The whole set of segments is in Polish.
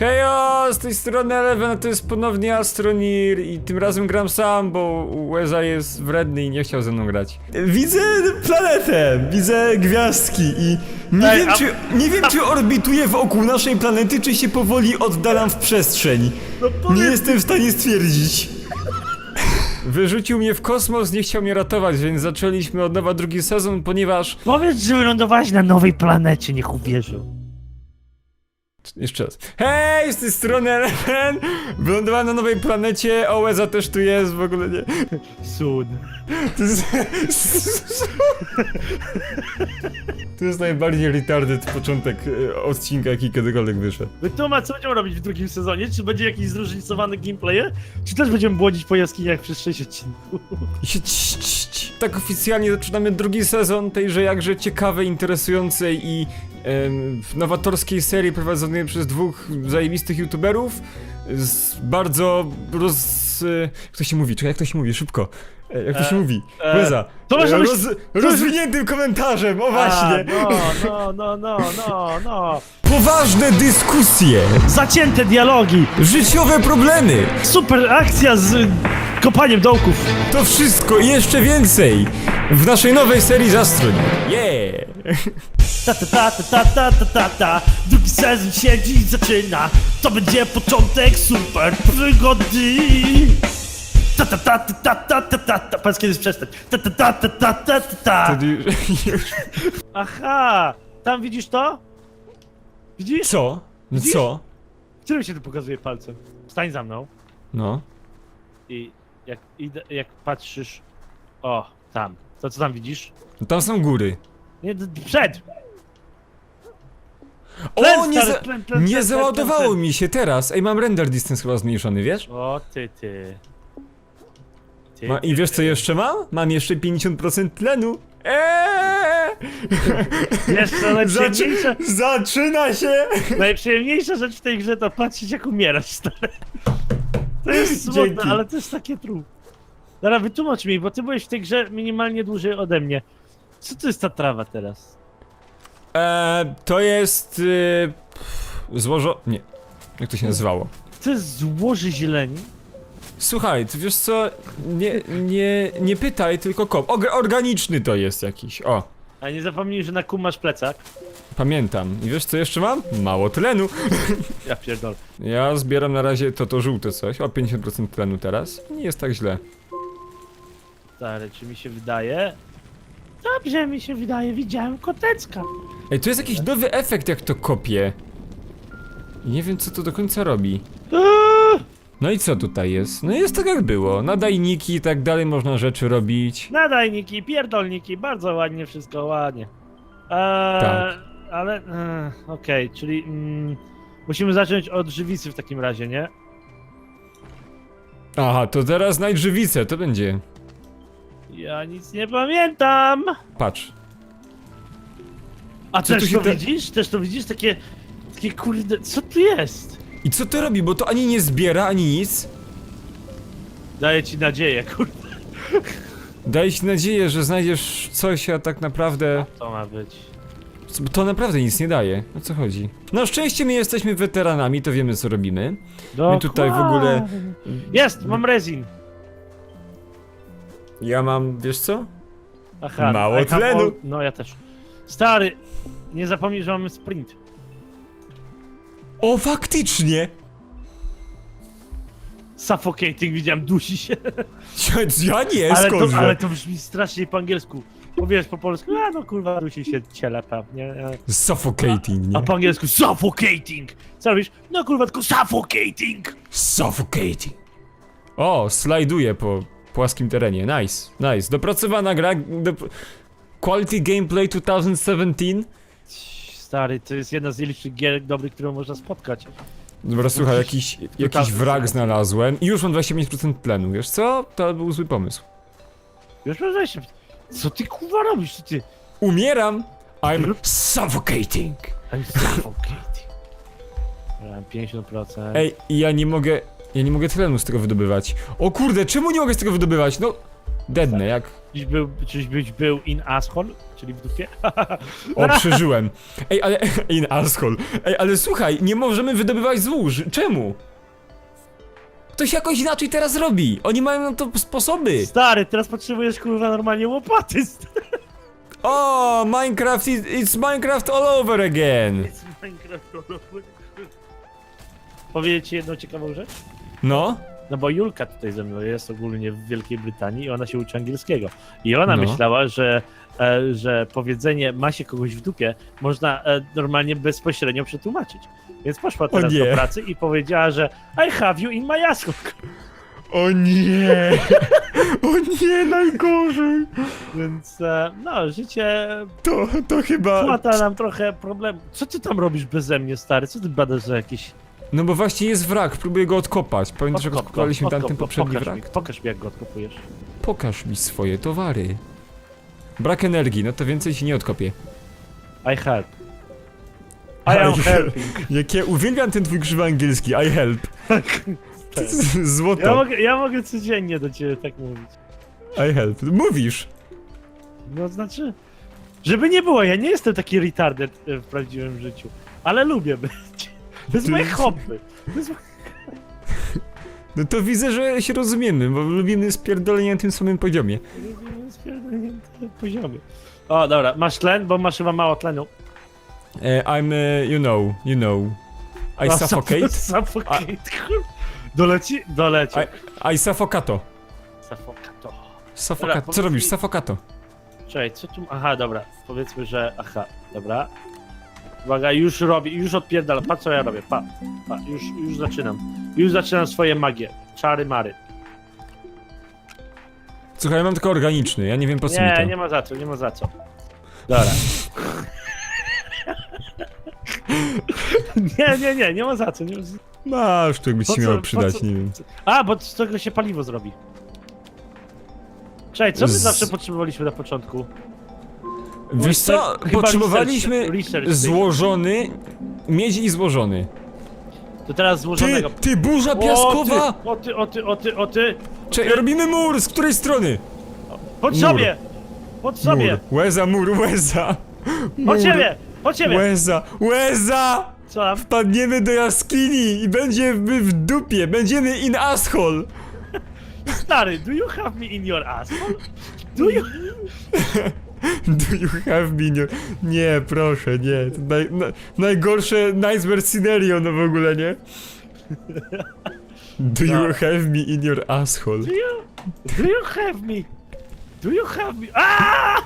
Hejo, z tej strony Eleven, a to jest ponownie Astronir i tym razem gram sam, bo Łeza jest wredny i nie chciał ze mną grać. Widzę planetę, widzę gwiazdki i nie, Ej, wiem, a- czy, nie wiem czy orbituję wokół naszej planety, czy się powoli oddalam w przestrzeń. No Nie jestem w stanie stwierdzić. Wyrzucił mnie w kosmos, nie chciał mnie ratować, więc zaczęliśmy od nowa drugi sezon, ponieważ... powiedz, że wylądowałeś na nowej planecie, niech uwierzą. Jeszcze raz. Hej, z tej strony Eleven! Wylądowałem na nowej planecie, Ołeza też tu jest, w ogóle nie. Sun. To jest... To jest najbardziej retarded początek e, odcinka, jaki kiedykolwiek wyszedł. Wytłumacz, co będziemy robić w drugim sezonie? Czy będzie jakiś zróżnicowany gameplay? Czy też będziemy błodzić po jaskiniach przez 6 odcinków? I się. Tak oficjalnie zaczynamy drugi sezon tejże jakże ciekawej, interesującej i em, nowatorskiej serii prowadzonej przez dwóch zajebistych youtuberów z bardzo roz... e, Jak to się mówi? Czekaj, jak to się mówi? Szybko. E, Jak to się E, mówi? e, Łeza. to może E, być- roz, rozwiniętym komentarzem, o właśnie. A, no, no, no, no, no. Poważne dyskusje, Zacięte dialogi. życiowe problemy. Super akcja z kopaniem dołków. To wszystko i jeszcze więcej w naszej nowej serii Zastrój. Yeah! Ta ta ta ta ta ta ta ta ta Drugi sezon się dziś zaczyna To będzie początek super przygody Ta ta ta ta ta ta ta ta ta Powiedz kiedyś przestać Ta ta ta ta ta ta ta ta Wtedy już... Aha Tam widzisz to? Widzisz? Co? No Widzisz? co? Którym się tu pokazuje palcem? Stań za mną No. i jak, idę, jak patrzysz O, tam To co tam widzisz? No Tam są góry. Nie, d- przed! O, Tlen, nie, stary, za... tlen, tlen, nie tlen, załadowało tlen, tlen. mi się teraz. Ej, mam render distance chyba zmniejszony, wiesz? O ty ty Ty, Ma... I wiesz co jeszcze mam? Mam jeszcze 50% tlenu. Eee! Jeszcze najprzyjemniejsza, Zaczy... Zaczyna się! najprzyjemniejsza rzecz w tej grze to patrzeć jak umierasz, stary. To jest smutne, Dzięki. ale to jest takie true. Dobra, wytłumacz mi, bo ty byłeś w tej grze minimalnie dłużej ode mnie. Co to jest ta trawa teraz? Eee, to jest... Yy... Złożo... Nie. Jak to się nazywało? To jest złoże zieleni? Słuchaj, ty wiesz co? Nie, nie, nie pytaj, tylko kop. Og organiczny to jest jakiś. O, A nie zapomnij, że na kum masz plecak. pamiętam. I wiesz co jeszcze mam? Mało tlenu. Ja pierdolę. Ja zbieram na razie to to żółte coś. O 50% tlenu teraz. Nie jest tak źle. Stary, czy mi się wydaje? Dobrze mi się wydaje, widziałem kotecka. Ej, tu jest jakiś nowy efekt jak to kopie. I nie wiem co to do końca robi. Eee, No i co tutaj jest? No jest tak jak było. Nadajniki i tak dalej można rzeczy robić. Nadajniki, pierdolniki, bardzo ładnie, wszystko ładnie. Eee, Tak. Ale, eee, okej, czyli mm, musimy zacząć od żywicy w takim razie, nie? Aha, to teraz znajdź żywicę, to będzie. Ja nic nie pamiętam! Patrz. A Co tu też się to te- widzisz? Też to widzisz? Takie, takie kurde, co tu jest? I co to robi? Bo to ani nie zbiera, ani nic. Daję ci nadzieję, kurde. Daje ci nadzieję, że znajdziesz coś, a tak naprawdę... To ma być. To naprawdę nic nie daje. O co chodzi? Na szczęście my jesteśmy weteranami, to wiemy co robimy. My tutaj w ogóle... Jest, mam rezin. Ja mam, wiesz co? Aha. Mało I have tlenu. all- No ja też. Stary, nie zapomnij, że mamy sprint. O, faktycznie! Suffocating, widziałem, dusi się. Ja, ja nie, ale, to, skądże? ale to brzmi strasznie po angielsku. Powiesz po polsku, a no kurwa, dusi się ciele pewnie. Suffocating, nie? A po angielsku suffocating. Co robisz? No kurwa, tylko suffocating. Suffocating. O, slajduje po płaskim terenie. Nice, nice. Dopracowana gra. Do... Quality Gameplay 2017. Stary, to jest jedna z nielicznych gier dobrych, którą można spotkać. Dobra, słuchaj, jakiś, jakiś wrak znalazłem i już mam 25% tlenu. Wiesz co? To był zły pomysł. Już mam wejście. Co ty kurwa robisz? Ty? Umieram! I'm suffocating! I'm suffocating. Mam 50%. Ej, i ja nie mogę. Ja nie mogę tlenu z tego wydobywać. O kurde, czemu nie mogę z tego wydobywać? No. Dednę, jak... Czyś był, czyś był in asshole, czyli w dupie? O, przeżyłem. Ej, ale... In asshole. Ej, ale słuchaj, nie możemy wydobywać złóż. Czemu? Ktoś jakoś inaczej teraz robi. Oni mają na to sposoby. Stary, teraz potrzebujesz kurwa normalnie łopaty. stary. O, Minecraft, is, it's Minecraft all over again. Jest Minecraft. Powiedzieć ci jedną ciekawą rzecz? No? No bo Julka tutaj ze mną jest ogólnie w Wielkiej Brytanii i ona się uczy angielskiego. I ona No. myślała, że, e, że powiedzenie ma się kogoś w dupie można e, normalnie bezpośrednio przetłumaczyć. Więc poszła teraz nie. do pracy i powiedziała, że I have you in my asshole. O nie! O nie, najgorzej! Więc e, no, życie To, to chyba... płata nam trochę problem. Co ty tam robisz beze mnie, stary? Co ty badasz za jakieś... No bo właśnie jest wrak, próbuję go odkopać. Pamiętasz jak Odkop go, odkopaliśmy odkop tamten go, poprzedni pokaż wrak? Mi, pokaż mi, jak go odkopujesz. Pokaż mi swoje towary. Brak energii, no to więcej się nie odkopię. I help. I am helping. Jak ja uwielbiam ten twój krzywy angielski, I help. Tak. Złoto. Ja mogę, ja mogę codziennie do ciebie tak mówić. I help. Mówisz. No znaczy, żeby nie było, ja nie jestem taki retarded e, w prawdziwym życiu, ale lubię być. To jest moje hobby. To jest... No to widzę, że się rozumiemy, bo lubimy spierdolenie na tym samym poziomie. Lubimy spierdolnięte poziomy. O, dobra, masz tlen, bo masz chyba mało tlenu. E, I'm, e, you know, you know. I O, suffocate. Suffocate, Doleci? Doleci. I, I suffocato. Suffocato. Suffocato. Co robisz? Suffocato. Czekaj, co tu... Aha, dobra, powiedzmy, że... Aha, dobra. Uwaga, już robię, już odpierdalam. Patrz co ja robię, pa, pa, już, już zaczynam. Już zaczynam swoje magie. Czary mary. Słuchaj, ja mam tylko organiczny, ja nie wiem po co mi Nie, to. nie ma za co, nie ma za co. Dobra. nie, nie, nie, nie ma za co. Nie ma... za- Masz, to Po ci co- miało po przydać, co- nie wiem. A, bo z tego się paliwo zrobi. Czekaj, co my Z- zawsze potrzebowaliśmy na początku? Wiesz co, Chyba potrzebowaliśmy research- research złożony, miedzi i złożony. To teraz Ty, złożonego. ty, burza O piaskowa! ty, o ty, o ty, o ty, o ty. Czekaj, robimy mur, z której strony? Pod Mur. sobie! Pod sobie! Mur, łeza, mur, łeza. Mur, Pod ciebie! Pod ciebie! Łeza, łeza! Co tam? Wpadniemy do jaskini i będziemy w dupie, będziemy in asshole. Stary, do you have me in your asshole? Do you... Do you have me in your... Nie, proszę, nie. To naj, na, najgorsze nightmare scenario, no w ogóle, nie? Do you Dobra. have me in your asshole? Do you... Do you have me? Do you have me? Aaaa!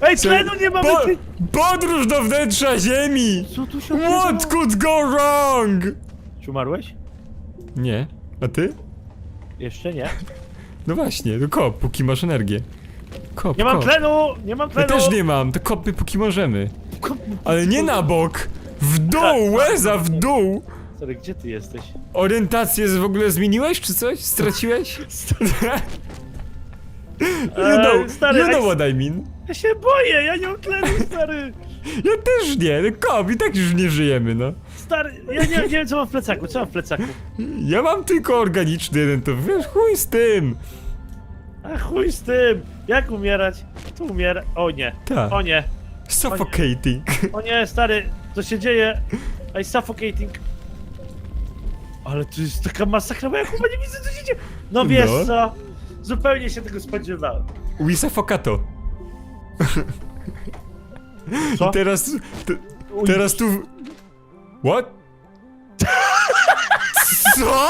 Ej, tlenu nie mamy! Po, Ty... podróż do wnętrza ziemi! Co tu się What odbywało? could go wrong? Czy umarłeś? Nie. A ty? Jeszcze nie. No właśnie, kop, póki masz energię. Kop, Nie mam kop. tlenu! Nie mam Ja tlenu! też nie mam, to kopmy póki możemy. Kop- Ale nie na bok! W dół, łeza w dół! Stary, gdzie ty jesteś? Orientację z- w ogóle zmieniłeś, czy coś? Straciłeś? you Eee, know, stary, you know what I mean. Ja się boję, ja nie mam tlenu, stary! Ja też nie, no kop, i tak już nie żyjemy, no. Stary, ja nie, nie wiem co mam w plecaku, co mam w plecaku? Ja mam tylko organiczny jeden, to wiesz, chuj z tym. A chuj z tym! Jak umierać? Tu umiera. O nie, Tak, o nie, suffocating. o nie, stary, co się dzieje? I suffocating. Ale to jest taka masakra, bo ja chyba nie widzę co się dzieje. No wiesz No. co? Zupełnie się tego spodziewałem. We suffocato. Co? I teraz, te, teraz tu... What? Co?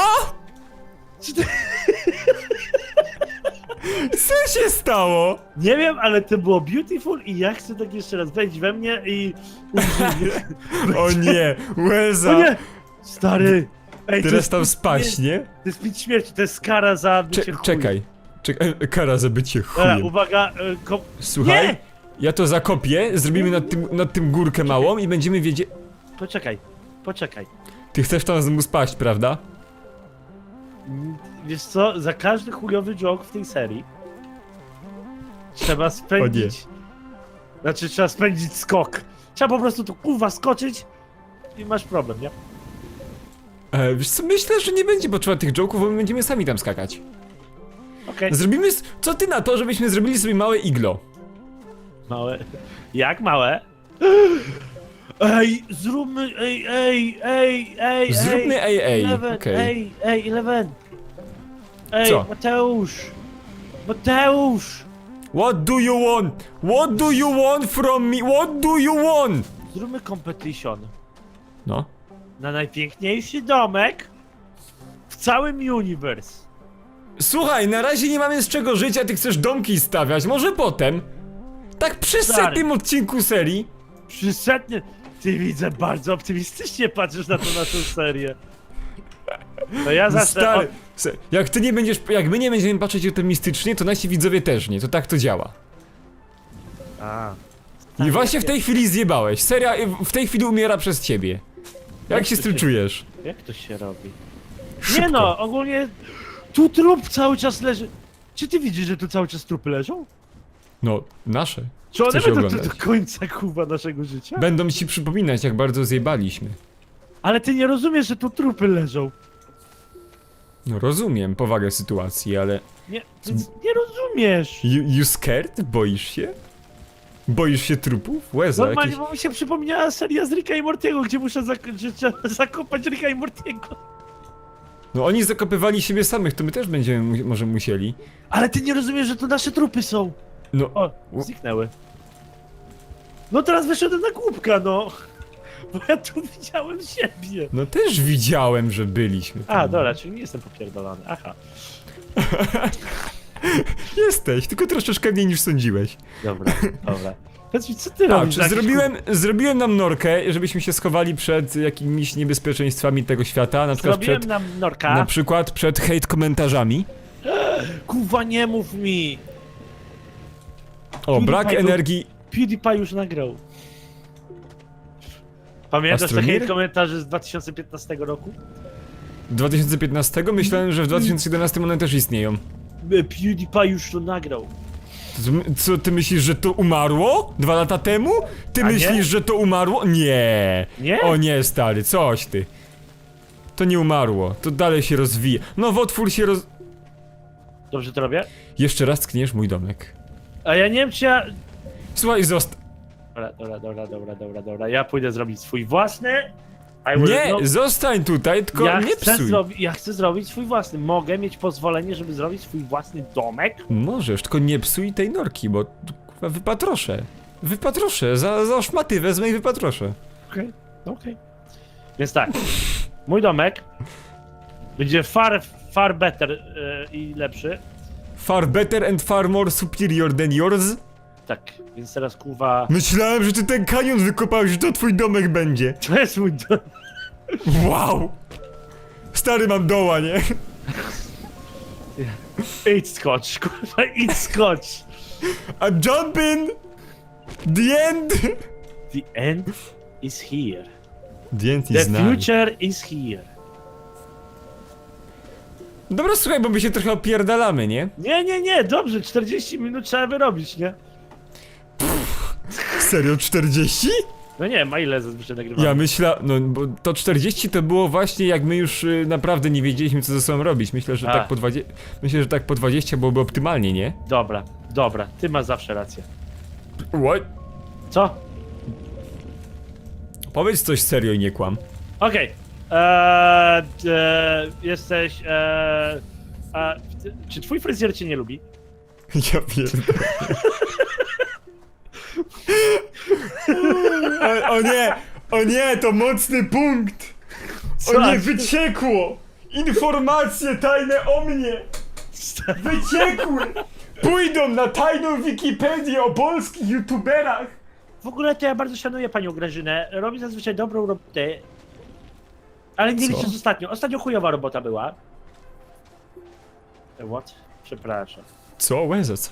Czy ty- Co się stało? Nie wiem, ale to było beautiful i ja chcę tak jeszcze raz wejść we mnie i. O nie, łeza. O nie! Stary! Ej, to Teraz jest, tam pit śmierci. nie? to jest pit śmierci, to jest kara za bycie Cze chujem. czekaj. Czekaj, e, kara za bycie Dobra, chujem. uwaga, e, ko... Słuchaj, Nie! ja to zakopię, zrobimy nad tym, nad tym górkę małą i będziemy wiedzieć... Poczekaj, poczekaj. Ty chcesz tam spaść, prawda? Wiesz co, za każdy chujowy joke w tej serii trzeba spędzić... Znaczy, trzeba spędzić skok. Trzeba po prostu tu kurwa skoczyć i masz problem, nie? E, wiesz co, myślę, że nie będzie potrzeba tych joke'ów, bo my będziemy sami tam skakać. Okej. Zrobimy... s- Co ty na to, żebyśmy zrobili sobie małe iglo? Małe. Jak małe? Ej, zróbmy, ej, ej, ej, ej, Zróbmy ej. AA, Eleven, okej. ej, ej, Eleven. Ej, Co? Mateusz. Mateusz. What do you want? What do you want from me? What do you want? Zróbmy competition No. na najpiękniejszy domek w całym universe. Słuchaj, na razie nie mamy z czego żyć, a ty chcesz domki stawiać. Może potem? Tak przy Stary. setnym odcinku serii. Przy setnie... Ty widzę, bardzo optymistycznie patrzysz na tą naszą serię. To ja zacznę Stary, od... se- jak ty nie będziesz, jak my nie będziemy patrzeć optymistycznie, to nasi widzowie też nie, to tak to działa. A. I właśnie w tej chwili zjebałeś. Seria y, w tej chwili umiera przez ciebie. Jak się z tym czujesz? Jak to się robi? Szybko. Nie no, ogólnie tu trup cały czas leży. Czy ty widzisz, że tu cały czas trupy leżą? No, nasze. Czy one będą tu oglądać? do końca kuwa naszego życia? Będą ci przypominać, jak bardzo zjebaliśmy. Ale ty nie rozumiesz, że tu trupy leżą. No rozumiem powagę sytuacji, ale... Nie, ty nie rozumiesz. You, you scared? Boisz się? Boisz się trupów? Łeza, Normalnie, jakieś... bo mi się przypomniała seria z Ricka i Mortiego, gdzie muszę zak że trzeba zakopać Ricka i Mortiego. No oni zakopywali siebie samych, to my też będziemy mu może musieli. Ale ty nie rozumiesz, że to nasze trupy są. No, O, zniknęły. No teraz wyszedłem na głupka, no. Bo ja tu widziałem siebie. no też widziałem, że byliśmy tam. A, dobra, czyli nie jestem popierdolony. Aha. Jesteś, tylko troszeczkę mniej niż sądziłeś. Dobra, dobra. Powiedz mi, co ty Tak, robisz? jakiś zrobiłem, zrobiłem nam norkę, żebyśmy się schowali przed jakimiś niebezpieczeństwami tego świata, na przykład Zrobiłem przed, nam norka. na przykład przed hate komentarzami. Kuwa, nie mów mi. O, brak PewDiePie energii. PewDiePie już nagrał. Pamiętasz Astromir? hate komentarze z 2015 roku? 2015 myślałem, że w 2011 one też istnieją. E, PewDiePie już to nagrał. Co- Co, ty myślisz, że to umarło? Dwa lata temu? Ty A nie? myślisz, że to umarło? Nie. Nie? O nie, stary, coś ty. To nie umarło, to dalej się rozwija. Nowotwór się roz... Dobrze to robię? Jeszcze raz tkniesz mój domek. A ja nie wiem czy ja... Słuchaj, zosta... Dobra, dobra, dobra, dobra, dobra, dobra. Ja pójdę zrobić swój własny. I will Nie, not- zostań tutaj, tylko ja nie chcę, psuj. zrobi- ja chcę zrobić swój własny. Mogę mieć pozwolenie, żeby zrobić swój własny domek? Możesz, tylko nie psuj tej norki, bo kurwa, wypatroszę. Wypatroszę, za, za szmaty wezmę i wypatroszę. Okej, okej. Więc tak, mój domek będzie far, far better e, i lepszy. Far better and far more superior than yours. Tak, więc teraz kurwa... Myślałem, że ty ten kanion wykopałeś, że to twój domek będzie. To jest mój dom. Wow! Stary mam doła, nie? Idź skocz, kurwa, idź skocz. I'm jumping! The end! The end is here. The end The is now. future is here. Dobra, słuchaj, bo my się trochę opierdalamy, nie? Nie, nie, nie, dobrze, 40 minut trzeba wyrobić, nie? Serio, 40? No nie, ma ile zazwyczaj nagrywamy? Ja myślę, no bo to 40 to było właśnie jak my już y, naprawdę nie wiedzieliśmy co ze sobą robić. Myślę, że A. tak po 20, myślę, że tak po 20 byłoby optymalnie, nie? Dobra, dobra, ty masz zawsze rację. What? Co? Powiedz coś serio i nie kłam. Okej. Eee, e, jesteś. Eee, a, ty- czy twój fryzjer cię nie lubi? Ja pierdolę. o, o nie, o nie, to mocny punkt! O nie, wyciekło! Informacje tajne o mnie! Wyciekły! Pójdą na tajną Wikipedię o polskich youtuberach! W ogóle to ja bardzo szanuję panią Grażynę. Robi zazwyczaj dobrą robotę. Ale nie Co? licząc ostatnio. Ostatnio chujowa robota była. E, What? Przepraszam. Co? Łeza, co?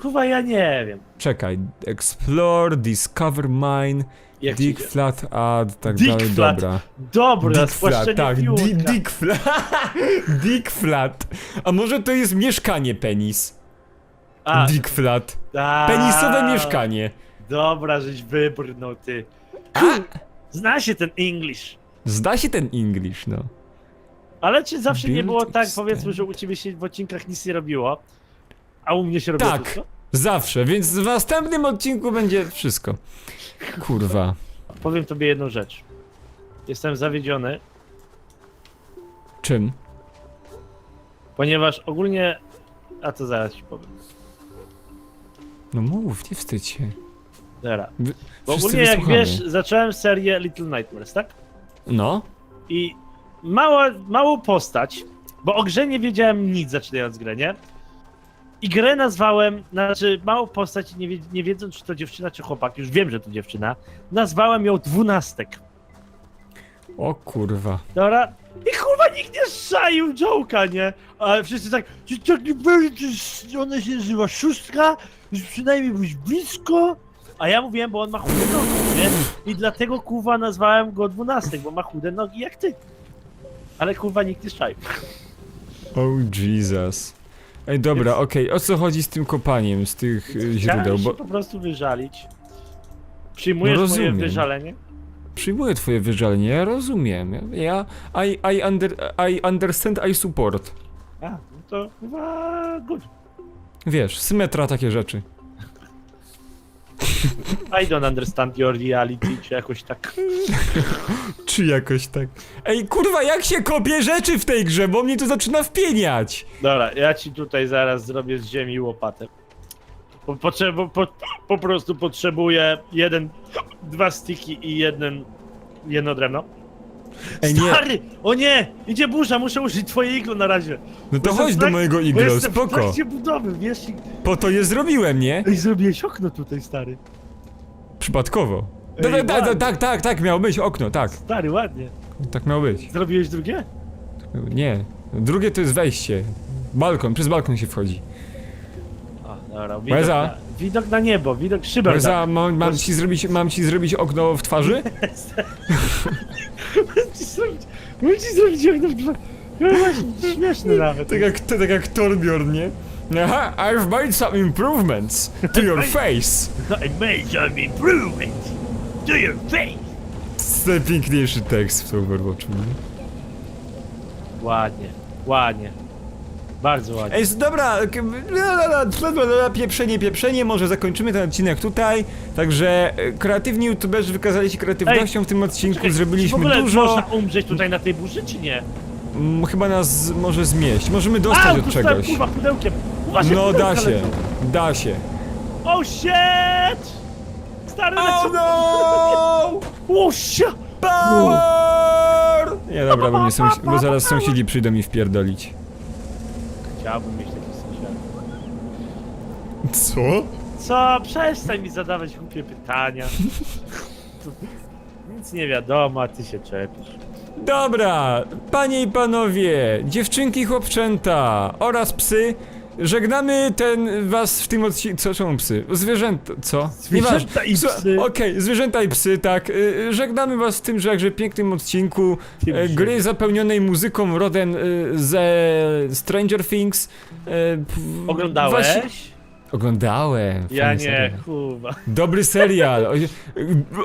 Kurwa, ja nie wiem. Czekaj, explore, discover mine, Jak dig ci- flat, add, tak Dick dalej, flat. dobra. Dobra, Dick spłaszczenie flat, tak, di, dick flat, dick flat. A może to jest mieszkanie penis? A, Dick flat. a, Penisowe mieszkanie. Dobra, żeś wybrnął, ty. Zna się ten English. Zda się ten English, no. Ale czy zawsze nie Build było tak, extend. powiedzmy, że u ciebie się w odcinkach nic nie robiło, a u mnie się robiło Tak. wszystko? Zawsze, więc w następnym odcinku będzie wszystko. Kurwa. Powiem tobie jedną rzecz. Jestem zawiedziony, Czym? ponieważ ogólnie... A to zaraz ci powiem. No mów, nie wstydź się. Dobra. Wy- Bo wszyscy ogólnie jak wysłuchamy. wiesz, zacząłem serię Little Nightmares, tak? No. I mała, małą postać, bo o grze nie wiedziałem nic zaczynając grę, nie? I grę nazwałem, znaczy małą postać, nie, wie, nie wiedząc czy to dziewczyna czy chłopak, już wiem, że to dziewczyna, nazwałem ją Dwunastek. O kurwa. Dobra? I kurwa nikt nie szaił Joke'a, nie? Ale wszyscy tak, czy tak nie będzie, to ona się nazywa szóstka, już przynajmniej być blisko. A ja mówiłem, bo on ma chude nogi, nie? I dlatego kurwa nazwałem go dwunastek, bo ma chude nogi jak ty. Ale kurwa nikt nie szaił. Oh Jesus. Ej, dobra, okej, o co chodzi z tym kopaniem, z tych y, źródeł, Chciałem bo się po prostu wyżalić. Przyjmujesz No moje rozumiem. wyżalenie? przyjmuję twoje wyżalenie, ja rozumiem. Ja, I, I, under, I understand, I support. A, no to kurwa good. Wiesz, symetra takie rzeczy. I don't understand your reality, czy jakoś tak. Czy jakoś tak. Ej, kurwa, jak się kopie rzeczy w tej grze, bo mnie to zaczyna wpieniać. Dobra, ja ci tutaj zaraz zrobię z ziemi łopatę. Po, potrzebu, po, po prostu potrzebuję jeden, dwa stiki i jeden, jedno drewno. Ej, nie, Stary! O nie! Idzie burza, muszę użyć twoje iglo na razie. no Bo to jestem chodź w do trak- mojego bo iglo, jestem w spoko. trakcie budowy, wiesz? i- Po to je zrobiłem, nie? Ej, zrobiłeś okno tutaj, stary. Przypadkowo. Ej, Da, da, da, da, ładnie. tak, tak, tak, miało być okno, tak. Stary, ładnie. Tak miało być. Zrobiłeś drugie? Nie. Drugie to jest wejście. Balkon, przez balkon się wchodzi. Dobra, widok Łeza. na, widok na niebo, widok szybek. Za, mam, mam, ci zrobić, mam ci zrobić okno w twarzy? ci zrobić, muszę ci zrobić okno w dwa. Właśnie, Śmieszny nawet. Tak jak, tak jak Torbjorn, nie? Aha, I've made some improvements to your face. I made some improvement to your face. To jest najpiękniejszy tekst w Overwatchu. nie? Ładnie, ładnie. Bardzo ładnie. Ej, s- dobra, k- la, la, la, la, la, la, pieprzenie, pieprzenie, może zakończymy ten odcinek tutaj. Także e, kreatywni youtuberzy wykazali się kreatywnością w tym odcinku, Czekaj, czy w zrobiliśmy ogóle dużo. można umrzeć tutaj na tej burzy, czy nie? Mm, Chyba nas może zmieść, możemy dostać od dostałem czegoś. kurwa pudełkiem. Uważaj, No pudełka da się, lecą. da się. Oh shit! Stary Oh lecą. no! Oh shit! Power! Nie dobra, bo, mnie sąsi- bo zaraz sąsiedzi przyjdą mi wpierdolić. Chciałbym mieć taki sąsiad. Co? Co? Przestań mi zadawać głupie pytania. Nic nie wiadomo, a ty się czepisz. Dobra, panie i panowie, dziewczynki, chłopczęta oraz psy, żegnamy ten was w tym odcinku. Co czemu psy? Zwierzęta, co? Zwierzęta i psy. Okej, zwierzęta i psy, tak. Y, Żegnamy was w tym jakże pięknym odcinku Tym e, gry zapełnionej muzyką rodem y, ze Stranger Things. E, p- Oglądałeś? wasi- Oglądałem. Ja fajny nie, serial. kurwa. Dobry serial. Osie-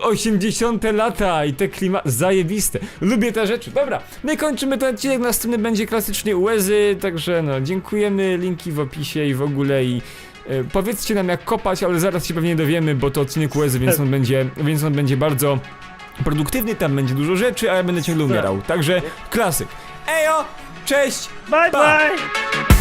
80 lata i te klimat. Zajebiste. Lubię te rzeczy. Dobra, my kończymy ten odcinek. Następny będzie klasycznie łezy. Także no, dziękujemy. Linki w opisie i w ogóle. I e, powiedzcie nam jak kopać, ale zaraz się pewnie dowiemy, bo to odcinek łezy, więc on będzie, więc on będzie bardzo produktywny. Tam będzie dużo rzeczy, a ja będę ciągle umierał. Także klasyk. Ejo! Cześć! Bye Pa. bye!